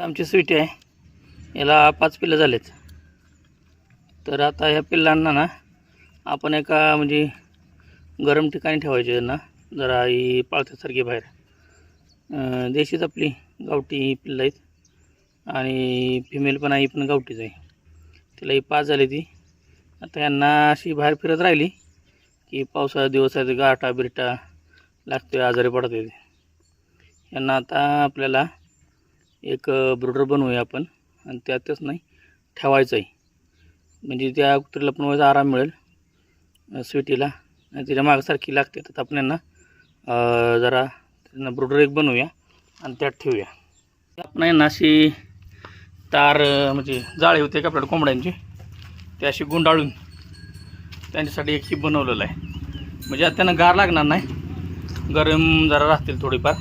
आमची स्वीटी आहे. याला पाच पिल्लं झालेत. तर आता ह्या पिल्लांना ना आपण एका म्हणजे गरम ठिकाणी ठेवायचे त्यांना जरा ही पाळत्यासारखी बाहेर. देशीच आपली गावठी पिल्लं आहेत. आणि फिमेल पण आहे पण गावठीच आहे. तिला ही पाच झाली ती. आता यांना अशी बाहेर फिरत राहिली की पावसाळा दिवस आहे गाठा बिरटा लागतोय आजारी पडते यांना आता आपल्याला एक ब्रोडर बनवूया आपण. आणि त्यातच नाही ठेवायचं आहे म्हणजे त्या कुत्रीला पण व्हायचा आराम मिळेल स्वीटीला. आणि तिच्या मागासारखी लागते. तर आपण यांना जरा त्यांना ब्रोडर एक बनवूया आणि त्यात ठेवूया. आपण यांना अशी तार म्हणजे जाळी होते का आपल्याला कोंबड्यांची ते अशी गुंडाळून त्यांच्यासाठी एक ही बनवलेलं आहे. म्हणजे त्यांना गार लागणार नाही. गरम जरा राहतील थोडीफार.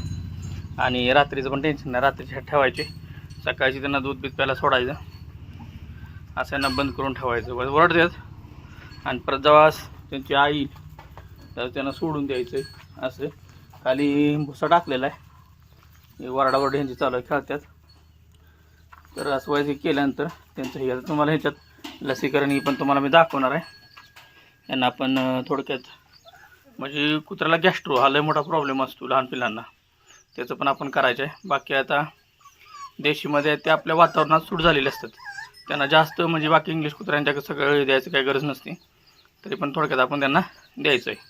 आणि रात्रीचं पण टेन्शन नाही. रात्रीच्या ठेवायचे. सकाळची त्यांना दूध बीत प्यायला सोडायचं. असं यांना बंद करून ठेवायचं. वर- वरडतात आणि परत जेव्हा त्यांची आई तर त्यांना सोडून द्यायचं असं. खाली भुसा टाकलेला आहे. हे वरडावरड ह्यांची चालू आहे खेळतात. तर असं व्हायचं केल्यानंतर त्यांचं हे आता तुम्हाला ह्याच्यात लसीकरण ही पण तुम्हाला मी दाखवणार आहे. यांना आपण थोडक्यात म्हणजे कुत्र्याला गॅस्ट्रो हा लय मोठा प्रॉब्लेम असतो लहान पिलांना त्याचं पण आपण करायचं आहे बाकी आता देशीमध्ये ते आपल्या वातावरणात सूट झालेले असतात. त्यांना जास्त म्हणजे बाकी इंग्लिश कुत्र्यांच्या सगळं द्यायचं काही गरज नसते. तरी पण थोडक्यात आपण त्यांना द्यायचं आहे